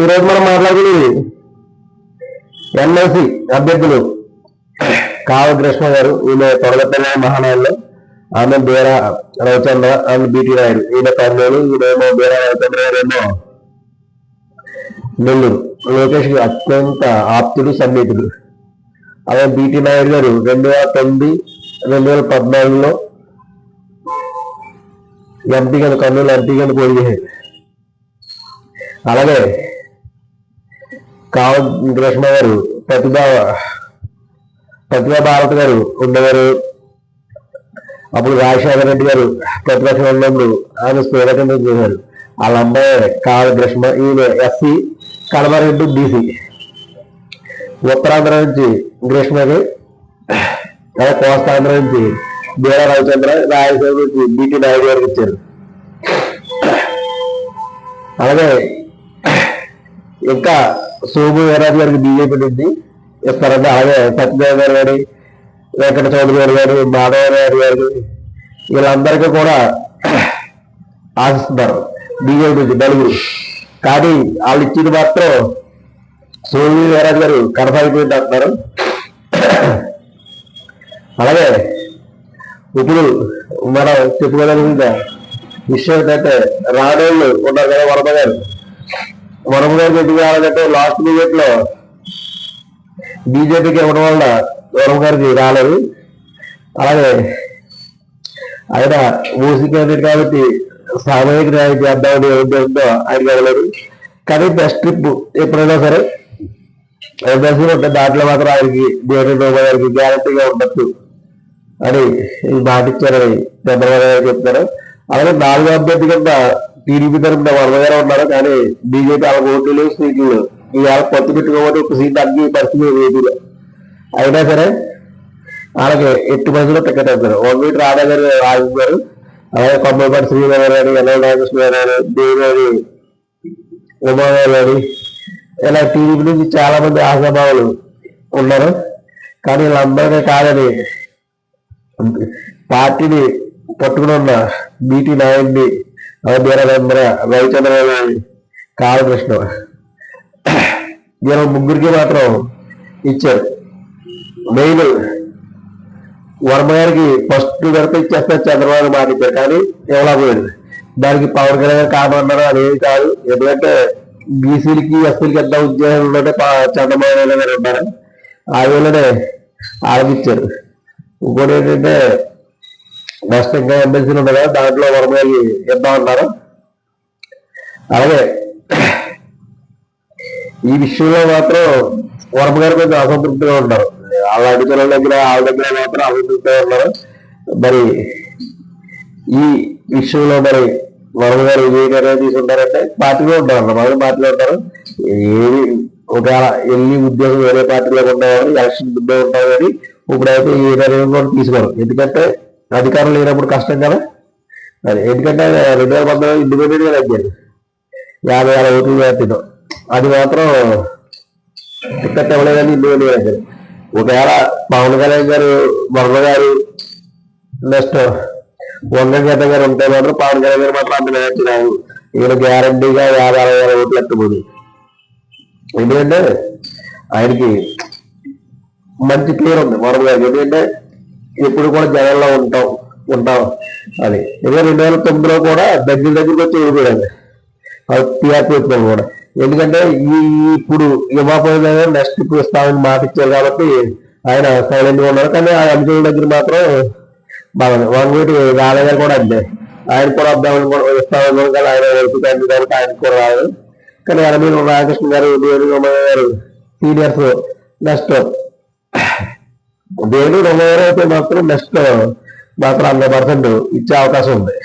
ఈరోజు మనం మాట్లాడుకునేది ఎమ్మెల్సీ అభ్యర్థులు కావ కృష్ణ గారు ఈయన తొడగపల్లి మహానాడులో ఆమె బీర రవిచంద్ర ఆమె బీటీ నాయుడు. ఈయన కర్నూలు ఈయనేమో బేరా రవిచంద్ర గారు ఏమో నెల్లూరు. లోకేష్కి అత్యంత ఆప్తుడు సన్నిహితుడు. అదే బీటీ నాయుడు గారు రెండు వేల తొమ్మిది రెండు వేల పద్నాలుగులో ఎంపీ కింద కర్నూలు ఎంపీ కింద పోటీ అలాగే కావ కృష్ణ గారు ప్రతిభ ప్రతిభా భారత్ గారు ఉండేవారు. అప్పుడు రాజశేఖర రెడ్డి గారు ప్రతిపక్షం ఉన్నప్పుడు ఆయన స్పీడకంగా చేశారు. వాళ్ళ అమ్మాయి కావ గ్రష్మ ఈయన ఎస్సీ కడమరెడ్డి బీసీ. ఉత్తరాంధ్ర నుంచి గ్రీష్మకి అలాగే కోస్తాంధ్ర నుంచి బీర రవిచంద్ర రాయలసీమ నుంచి బీటీ నాయుడు గారికి ఇచ్చారు అలాగే ఇంకా సోము వీరాజు గారికి బీజేపీ నుంచి ఇస్తారంటే అలాగే సత్యదేవ్ గారు గారి వెంకట చౌదరి గారు గారు మాధవ గారు గారు వీళ్ళందరికీ కూడా ఆశిస్తున్నారు. బీజేపీ నుంచి నలుగురు. కానీ వాళ్ళు ఇచ్చింది మాత్రం సోము వీరాజు గారు కనసాగిపోయింది అంటున్నారు. అలాగే ఇప్పుడు మనం చెప్పుకోగలిగిన విషయం ఏంటంటే రాడోళ్ళు ఉన్నారు కదా వరద గారు. వరం గారికి ఎందుకు కావాలంటే లాస్ట్ మినిట్లో బీజేపీకి ఇవ్వడం వల్ల వరం గారికి రాలేదు. అలాగే ఆయన మూసి క్యాండిడేట్ కాబట్టి సామాజిక న్యాయం చేద్దామని ఉద్దేశంతో ఆయన వెళ్ళలేదు కానీ బెస్ట్ ట్రిప్ ఎప్పుడైనా సరే ఎంఎస్సీ ఉంటే దాంట్లో మాత్రం ఆయనకి దేని గారికి గ్యారంటీగా ఉండొచ్చు అని మాటిచ్చారని ఇచ్చారని చంద్రబాబు గారు చెప్తారు. అలాగే నాలుగో అభ్యర్థి కింద టీడీపీ తరఫున వర్మ ఉన్నారు కానీ బీజేపీ వాళ్ళ ఓట్లు లేవు సీట్లు లేవు. ఇవాళ కొత్త పెట్టుకోబోతే ఒక సీట్ అగ్గి పరిస్థితి ఏపీలో అయినా సరే వాళ్ళకి ఎట్టి మందిలో టికెట్ అవుతారు వన్ మీటర్ ఆదా గారు ఆగిపోయారు. అలాగే కొమ్మపాటి శ్రీనగర్ గారు ఎల్ఐ నాగకృష్ణ గారు దేవి ఉమాగారు గారు ఇలా టీడీపీ నుంచి చాలా మంది ఆశాభావులు ఉన్నారు. కానీ వీళ్ళందరికీ కాదని పార్టీని పట్టుకుని ఉన్న బీటీ నాయుడిని బీరవేంద్ర రవిచంద్ర కాలకృష్ణ. వీళ్ళ ముగ్గురికి మాత్రం ఇచ్చారు. మెయిన్ వర్మ గారికి ఫస్ట్ గడప ఇచ్చేస్తే చంద్రబాబు మాటిచ్చారు కానీ ఇవ్వలేకపోయాడు. దానికి పవన్ కళ్యాణ్ గారు కారణం అన్నారు కాదు. ఎందుకంటే బీసీలకి ఎస్సీలకి ఎంత ఉద్యోగం ఉంటే చంద్రబాబు నాయుడు గారు ఉన్నారు ఆ వేళనే ఆలోచించారు. ఇంకోటి ఏంటంటే నెక్స్ట్ ఇంకా ఎమ్మెల్సీలు ఉండగా కదా దాంట్లో వర్మ ఇద్దాం అన్నారు? అలాగే ఈ విషయంలో మాత్రం వర్మ గారు కొంచెం అసంతృప్తిగా ఉన్నారు. వాళ్ళ అధికారుల దగ్గర వాళ్ళ దగ్గర మాత్రం అసంతృప్తిగా ఉన్నారు. మరి ఈ విషయంలో మరి వర్మ గారు ఏ నిర్ణయం తీసుకుంటారంటే పార్టీలో ఉంటారు అన్న మొదటి పార్టీలో ఉంటారు. ఏది ఒక ఎన్ని ఉద్యోగం వేరే పార్టీలో ఉండేవారు ఎలక్షన్ ముందే ఉంటారు కానీ ఇప్పుడైతే ఏ నిర్ణయం కూడా తీసుకోరు. ఎందుకంటే అధికారం లేనప్పుడు కష్టం కదా? మరి ఎందుకంటే రెండు వేల పంతొమ్మిది ఇండిపెండెంట్గా యాభై ఆరు ఓట్లు వేస్తున్నాం అది మాత్రం టికెట్ ఇవ్వలేదని ఇండిపెండెంట్గా ఒకవేళ పవన్ కళ్యాణ్ గారు వర్మ గారు నెక్స్ట్ వంగ గారు ఉంటే మాత్రం పవన్ కళ్యాణ్ గారు మాత్రం అంత మ్యాచ్ రావు ఈయన గ్యారంటీగా యాభై అరవై వేల ఓట్లు ఎత్తబోదు ఎందుకంటే ఆయనకి మంచి పేరు ఉంది వరమ గారికి. ఎందుకంటే ఎప్పుడు కూడా జగన్లో ఉంటాం ఉంటాం అది ఎందుకంటే రెండు వేల తొమ్మిదిలో కూడా దగ్గర దగ్గరకు వచ్చి అది టీఆర్పీ వచ్చినాం కూడా. ఎందుకంటే ఈ ఇప్పుడు ఇవ్వకపోయినా నెక్స్ట్ ఇప్పుడు ఇస్తామని మాట ఇచ్చారు కాబట్టి ఆయన సైలెంట్గా ఉన్నారు. కానీ ఆ అంశాల దగ్గర మాత్రం బాగుంది వన్ వీటి రాలే గారు కూడా అంతే. ఆయన కూడా అబ్బాయి కూడా ఇస్తామని కానీ ఆయన వెళ్తుంది కాబట్టి ఆయన కూడా రాదు కానీ ఎనభై రామకృష్ణ గారు దేవి గారు సీనియర్స్ నెక్స్ట్ దేవుడు రెండు అయితే మాత్రం నెక్స్ట్ మాత్రం హండ్రెడ్ పర్సెంట్ ఇచ్చే అవకాశం ఉంది.